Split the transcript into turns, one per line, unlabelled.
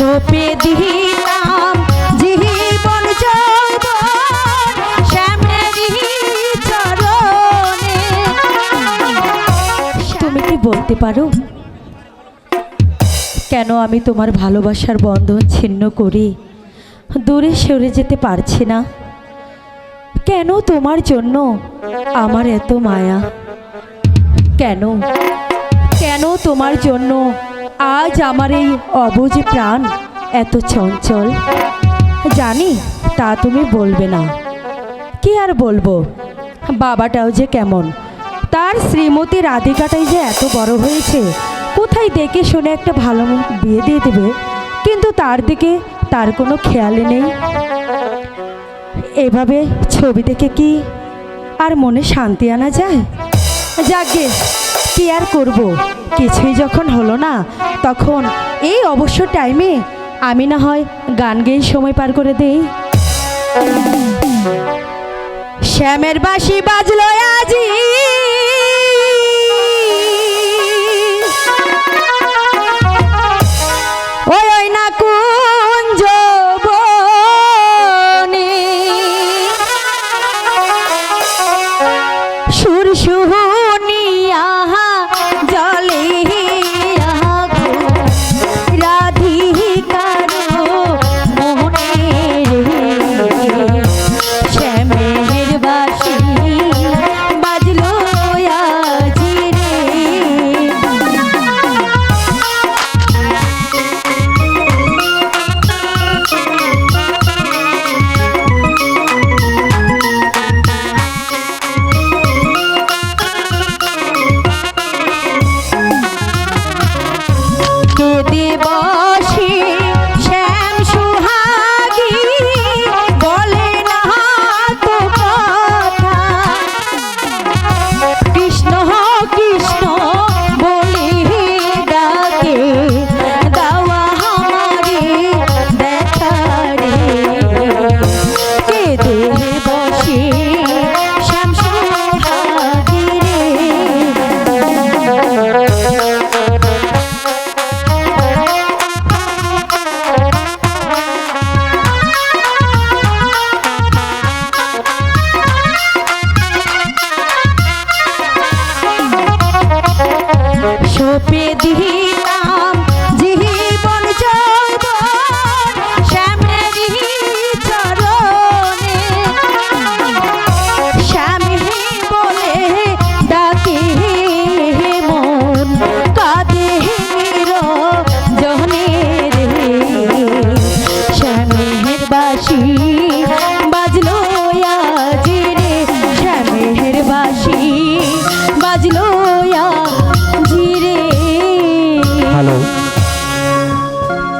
দিতাম জীবন তুমি কি বলতে পারো? কেন আমি তোমার ভালোবাসার বন্ধন ছিন্ন করে? দূরে সরে যেতে পারছি না। কেন তোমার জন্য আমার এত মায়া? কেন? কেন তোমার জন্য আজ আমার এই অবুজ প্রাণ এত চঞ্চল। জানি তা তুমি বলবে না। কি আর বলব? বাবাটাও যে কেমন। তার শ্রীমতী রাধিকাটাই যে এত বড় হয়েছে, কোথায় দেখে শুনে একটা ভালো বিয়ে দিয়ে দেবে? কিন্তু তার দিকে তার কোনো খেয়ালই নেই। এভাবে ছবি দেখে কি আর মনে শান্তি আনা যায়? যাকে কি আর করব? কিছুই যখন হলো না, তখন এই অবসর টাইমে আমি না হয় গান গেয়ে সময় পার করে দেই। শ্যামের বাসি বাজলো আজি সপে দিতাম জীবন যৌবন শ্যামেরই চরণে, স্বামী বলে, ডাকে মন কাঁদে জনে রে শ্যামের বাসী